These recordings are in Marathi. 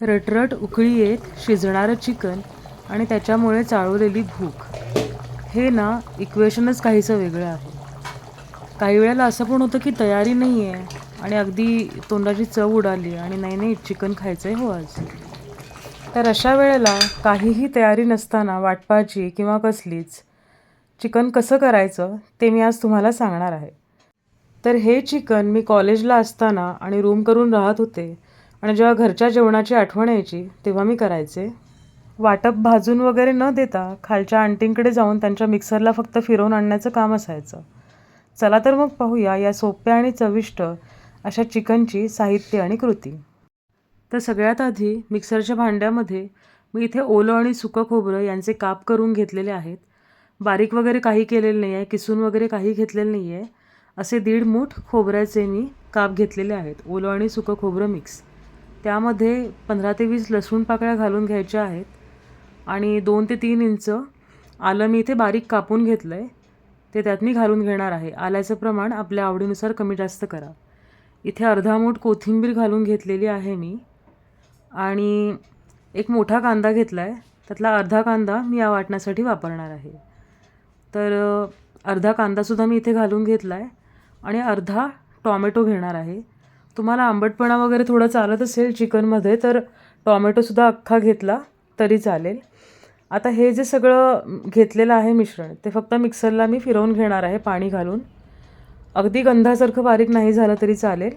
रटरट उकळी येत शिजणारं चिकन आणि त्याच्यामुळे चाळवलेली भूक. हे ना इक्वेशनच काहीसं वेगळं आहे. काही वेळेला असं पण होतं की तयारी नाही आहे आणि अगदी तोंडाची चव उडाली आणि नाही नाही चिकन खायचं आहे हो आज. तर अशा वेळेला काहीही तयारी नसताना वाटपाची किंवा कसलीच चिकन कसं करायचं ते मी आज तुम्हाला सांगणार आहे. तर हे चिकन मी कॉलेजला असताना आणि रूम करून राहत होते आणि जेव्हा घरच्या जेवणाची आठवण यायची तेव्हा मी करायचे. वाटप भाजून वगैरे न देता खालच्या आंटींकडे जाऊन त्यांच्या मिक्सरला फक्त फिरवून आणण्याचं काम असायचं. चला तर मग पाहूया या सोप्या आणि चविष्ट अशा चिकनची साहित्य आणि कृती. तर सगळ्यात आधी मिक्सरच्या भांड्यामध्ये मी इथे ओलं आणि सुकं खोबरं यांचे काप करून घेतलेले आहेत. बारीक वगैरे काही केलेलं नाही आहे किसून वगैरे काही घेतलेलं नाही आहे असे दीड मूठ खोबऱ्याचे मी काप घेतलेले आहेत. ओलं आणि सुकं खोबरं मिक्स. त्यामध्ये पंधरा ते वीस लसूण पाकळ्या घालून घ्यायच्या आहेत. आणि दोन ते तीन इंच आलं मी इथे बारीक कापून घेतलं आहे ते त्यात मी घालून घेणार आहे. आल्याचं प्रमाण आपल्या आवडीनुसार कमी जास्त करा. इथे अर्धा मूठ कोथिंबीर घालून घेतलेली आहे मी. आणि एक मोठा कांदा घेतला आहे त्यातला अर्धा कांदा मी या वाटण्यासाठी वापरणार आहे. तर अर्धा कांदासुद्धा मी इथे घालून घेतला आहे आणि अर्धा टॉमॅटो घेणार आहे. तुम्हाला आंबटपणा वगैरे थोडं चालत असेल चिकनमध्ये तर टॉमॅटोसुद्धा अख्खा घेतला तरी चालेल. आता हे जे सगळं घेतलेलं आहे मिश्रण ते फक्त मिक्सरला मी फिरवून घेणार आहे पाणी घालून. अगदी गंधासारखं बारीक नाही झालं तरी चालेल.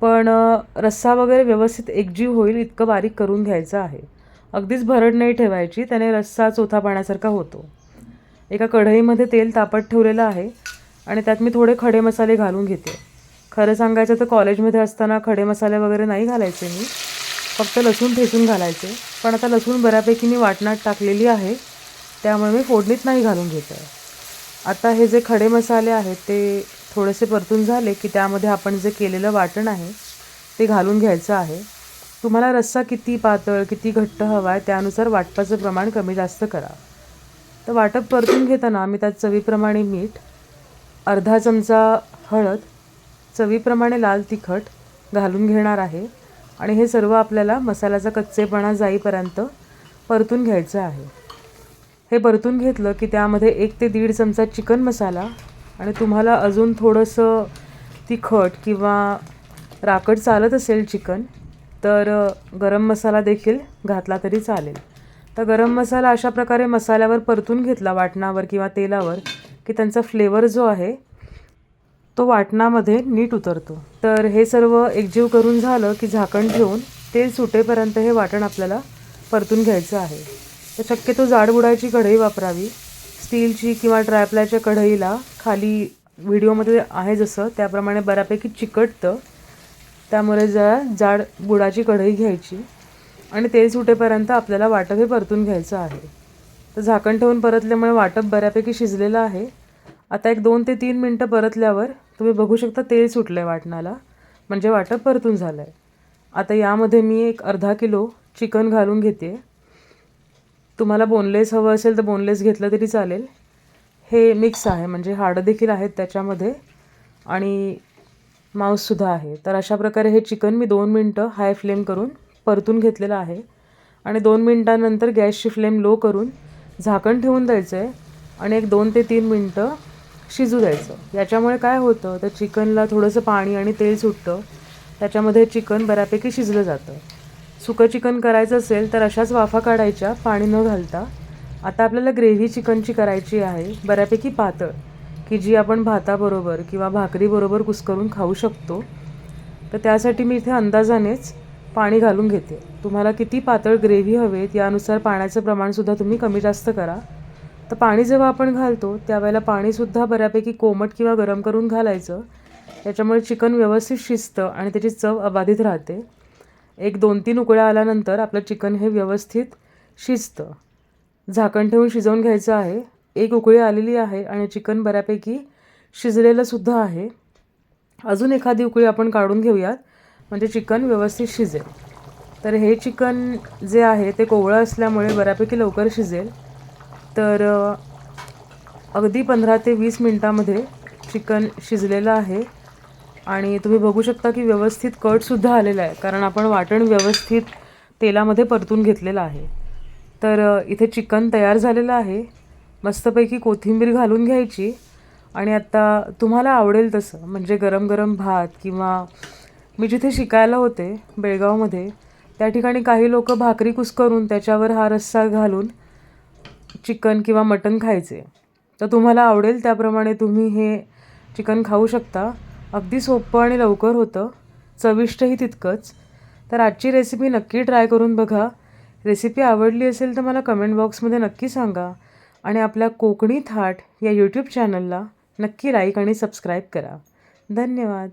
पण रस्सा वगैरे व्यवस्थित एकजीव होईल इतकं बारीक करून घ्यायचं आहे. अगदीच भरड नाही ठेवायची त्याने रस्सा चोथा पाण्यासारखा होतो. एका कढईमध्ये तेल तापत ठेवलेलं आहे आणि त्यात मी थोडे खडे मसाले घालून घेते. खरं सांगायचं तर कॉलेजमध्ये असताना खडे मसाले वगैरे नाही घालायचे मी. फक्त लसूण ठेचून घालायचे. पण आता लसूण बऱ्यापैकी मी वाटणात टाकलेली आहे. त्यामुळे मी फोडणीत नाही घालून घेत आहे आता हे जे खडे मसाले आहेत ते थोडेसे परतून झाले की त्यामध्ये आपण जे केलेलं वाटण आहे ते घालून घ्यायचं आहे. तुम्हाला रस्सा किती पातळ किती घट्ट हवा आहे त्यानुसार वाटपाचं प्रमाण कमी जास्त करा. तर वाटप परतून घेताना मी त्यात चवीप्रमाणे मीठ अर्धा चमचा हळद चवीप्रमाणे लाल तिखट घालून घेणार आहे. आणि हे सर्व आपल्याला मसाल्याचा कच्चेपणा जाईपर्यंत परतून घ्यायचं आहे. हे परतून घेतलं की त्यामध्ये एक ते दीड चमचा चिकन मसाला आणि तुम्हाला अजून थोडंसं तिखट किंवा राकट चालत असेल चिकन तर गरम मसाला देखील घातला तरी चालेल. तर गरम मसाला अशा प्रकारे मसाल्यावर परतून घेतला वाटणावर किंवा तेलावर की त्यांचा फ्लेवर जो आहे तो वाटणामध्ये नीट उतरतो. तर हे सर्व एकजीव करून झालं की झाकण ठेवून तेल सुटेपर्यंत हे वाटण आपल्याला परतून घ्यायचं आहे. तर शक्यतो जाडबुडाची कढई वापरावी. स्टीलची किंवा ट्रायप्लायच्या कढईला खाली व्हिडिओमध्ये आहे जसं त्याप्रमाणे बऱ्यापैकी चिकटतं. त्यामुळे जरा जाड बुडाची कढई घ्यायची आणि तेल सुटेपर्यंत आपल्याला वाटप हे परतून घ्यायचं आहे. तर झाकण ठेवून परतल्यामुळे वाटप बऱ्यापैकी शिजलेलं आहे. आता एक दोन ते तीन मिनटं परतल्यावर तुम्ही बघू शकता तेल सुटलं आहे वाटणाला. म्हणजे वाटप परतून झालं आहे आता यामध्ये मी एक अर्धा किलो चिकन घालून घेते. तुम्हाला बोनलेस हवं असेल तर बोनलेस घेतलं तरी चालेल. हे मिक्स आहे म्हणजे हाडं देखील आहेत त्याच्यामध्ये. आणि मांससुद्धा आहे. तर अशा प्रकारे हे चिकन मी दोन मिनटं हाय फ्लेम करून परतून घेतलेलं आहे. आणि दोन मिनटानंतर गॅसची फ्लेम लो करून झाकण ठेवून द्यायचं आहे आणि एक दोन ते तीन मिनटं शिजू द्यायचं. याच्यामुळे काय होतं तर चिकनला थोडंसं पाणी आणि तेल सुटतं. त्याच्यामध्ये चिकन बऱ्यापैकी शिजलं जातं. सुकं चिकन करायचं असेल तर अशाच वाफा काढायच्या पाणी न घालता. आता आपल्याला ग्रेव्ही चिकनची करायची आहे बऱ्यापैकी पातळ की जी आपण भाताबरोबर किंवा भाकरीबरोबर कुस्करून खाऊ शकतो. तर त्यासाठी मी इथे अंदाजानेच पाणी घालून घेते. तुम्हाला किती पातळ ग्रेव्ही हवेत यानुसार पाण्याचं प्रमाणसुद्धा तुम्ही कमी जास्त करा. तर पाणी जेव्हा आपण घालतो त्यावेळेला पाणीसुद्धा बऱ्यापैकी कोमट किंवा गरम करून घालायचं. त्याच्यामुळे चिकन व्यवस्थित शिजतं आणि त्याची चव अबाधित राहते. एक दोन तीन उकळ्या आल्यानंतर आपलं चिकन हे व्यवस्थित शिजतं. झाकण ठेवून शिजवून घ्यायचं आहे. एक उकळी आलेली आहे आणि चिकन बऱ्यापैकी शिजलेलंसुद्धा आहे. अजून एखादी उकळी आपण काढून घेऊयात. म्हणजे चिकन व्यवस्थित शिजेल. तर हे चिकन जे आहे ते कोवळं असल्यामुळे बऱ्यापैकी लवकर शिजेल. तर अगदी पंधरा ते वीस मिनटामध्ये चिकन शिजलेलं आहे. आणि तुम्ही बघू शकता की व्यवस्थित कटसुद्धा आलेला आहे कारण आपण वाटण व्यवस्थित तेलामध्ये परतून घेतलेलं आहे. तर इथे चिकन तयार झालेलं आहे. मस्तपैकी कोथिंबीर घालून घ्यायची. आणि आत्ता तुम्हाला आवडेल तसं म्हणजे गरम गरम भात किंवा मी जिथे शिकायला होते बेळगावमध्ये त्या ठिकाणी काही लोक भाकरी कुस्करून त्याच्यावर हा रस्सा घालून चिकन किंवा मटण खायचे. तर तुम्हाला आवडेल त्याप्रमाणे तुम्ही हे चिकन खाऊ शकता. अगदी सोपं आणि लवकर होतं. चविष्टही तितकंच. तर आजची रेसिपी नक्की ट्राय करून बघा. रेसिपी आवडली असेल तर मला कमेंट बॉक्समध्ये नक्की सांगा. आणि आपल्या कोकणी थाट या यूट्यूब चॅनलला नक्की लाईक आणि सबस्क्राईब करा. धन्यवाद.